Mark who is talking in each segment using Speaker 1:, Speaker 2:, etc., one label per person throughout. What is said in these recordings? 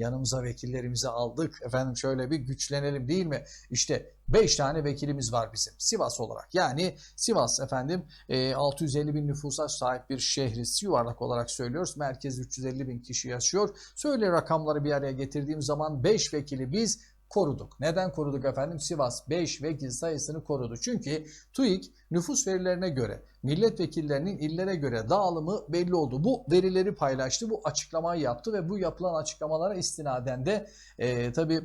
Speaker 1: yanımıza vekillerimizi aldık. Efendim şöyle bir güçlenelim değil mi? İşte 5 tane vekilimiz var bizim Sivas olarak. Yani Sivas efendim e, 650 bin nüfusa sahip bir şehriz. Yuvarlak olarak söylüyoruz. Merkez 350 bin kişi yaşıyor. Söyle rakamları bir araya getirdiğim zaman 5 vekili biz koruduk. Neden koruduk efendim? Sivas 5 vekil sayısını korudu. Çünkü TÜİK nüfus verilerine göre milletvekillerinin illere göre dağılımı belli oldu. Bu verileri paylaştı, bu açıklamayı yaptı ve bu yapılan açıklamalara istinaden de e, tabii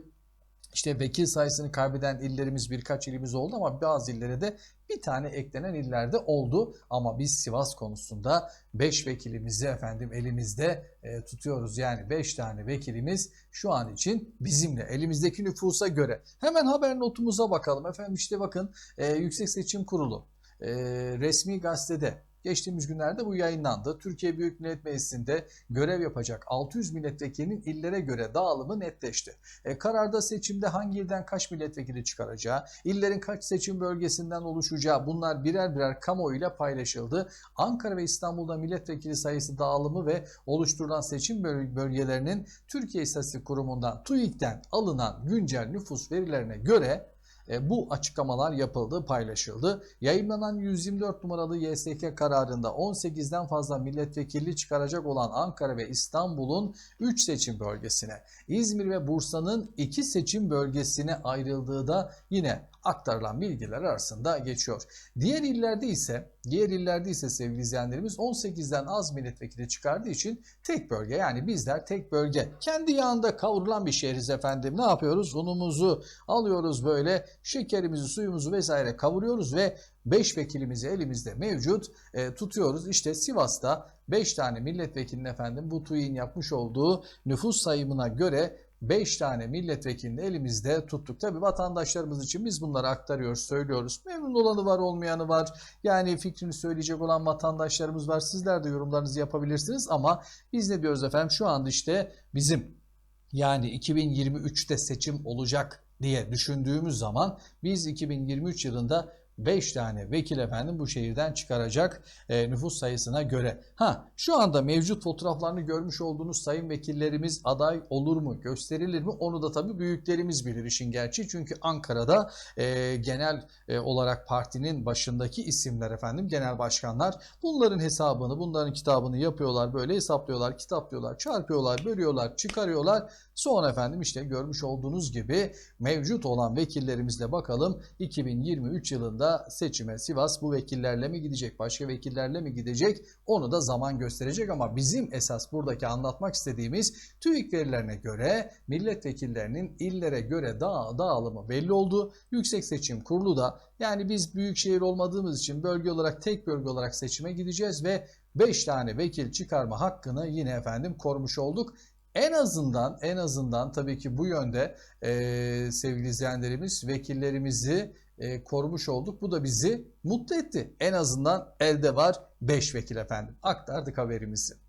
Speaker 1: işte vekil sayısını kaybeden illerimiz birkaç ilimiz oldu ama bazı illere de bir tane eklenen illerde oldu. Ama biz Sivas konusunda 5 vekilimizi efendim elimizde e, tutuyoruz. Yani 5 tane vekilimiz şu an için bizimle elimizdeki nüfusa göre. Hemen haber notumuza bakalım. Efendim işte bakın e, Yüksek Seçim Kurulu e, resmi gazetede Geçtiğimiz günlerde bu yayınlandı. Türkiye Büyük Millet Meclisi'nde görev yapacak 600 milletvekilinin illere göre dağılımı netleşti. E, kararda seçimde hangi ilden kaç milletvekili çıkaracağı, illerin kaç seçim bölgesinden oluşacağı bunlar birer birer kamuoyuyla paylaşıldı. Ankara ve İstanbul'da milletvekili sayısı dağılımı ve oluşturulan seçim böl- bölgelerinin Türkiye İstatistik Kurumu'ndan TÜİK'ten alınan güncel nüfus verilerine göre e, bu açıklamalar yapıldı, paylaşıldı. Yayınlanan 124 numaralı YSK kararında 18'den fazla milletvekili çıkaracak olan Ankara ve İstanbul'un 3 seçim bölgesine, İzmir ve Bursa'nın 2 seçim bölgesine ayrıldığı da yine aktarılan bilgiler arasında geçiyor. Diğer illerde ise diğer illerde ise sevgili izleyenlerimiz 18'den az milletvekili çıkardığı için tek bölge yani bizler tek bölge kendi yağında kavrulan bir şehriz efendim. Ne yapıyoruz? Unumuzu alıyoruz böyle şekerimizi suyumuzu vesaire kavuruyoruz ve 5 vekilimizi elimizde mevcut e, tutuyoruz. İşte Sivas'ta 5 tane milletvekilinin efendim bu TÜİK'in yapmış olduğu nüfus sayımına göre 5 tane milletvekilini elimizde tuttuk. Tabi vatandaşlarımız için biz bunları aktarıyoruz, söylüyoruz. Memnun olanı var, olmayanı var. Yani fikrini söyleyecek olan vatandaşlarımız var. Sizler de yorumlarınızı yapabilirsiniz ama biz ne diyoruz efendim? Şu anda işte bizim yani 2023'te seçim olacak diye düşündüğümüz zaman biz 2023 yılında 5 tane vekil efendim bu şehirden çıkaracak e, nüfus sayısına göre. Ha şu anda mevcut fotoğraflarını görmüş olduğunuz sayın vekillerimiz aday olur mu gösterilir mi onu da tabii büyüklerimiz bilir işin gerçeği. Çünkü Ankara'da e, genel e, olarak partinin başındaki isimler efendim genel başkanlar bunların hesabını bunların kitabını yapıyorlar böyle hesaplıyorlar kitaplıyorlar çarpıyorlar bölüyorlar çıkarıyorlar. Sonra efendim işte görmüş olduğunuz gibi mevcut olan vekillerimizle bakalım 2023 yılında seçime Sivas bu vekillerle mi gidecek, başka vekillerle mi gidecek onu da zaman gösterecek ama bizim esas buradaki anlatmak istediğimiz TÜİK verilerine göre milletvekillerinin illere göre dağ, dağılımı belli oldu. Yüksek Seçim Kurulu da yani biz büyük şehir olmadığımız için bölge olarak tek bölge olarak seçime gideceğiz ve 5 tane vekil çıkarma hakkını yine efendim korumuş olduk. En azından en azından tabii ki bu yönde e, sevgili izleyenlerimiz vekillerimizi e, korumuş olduk. Bu da bizi mutlu etti. En azından elde var 5 vekil efendim. Aktardık haberimizi.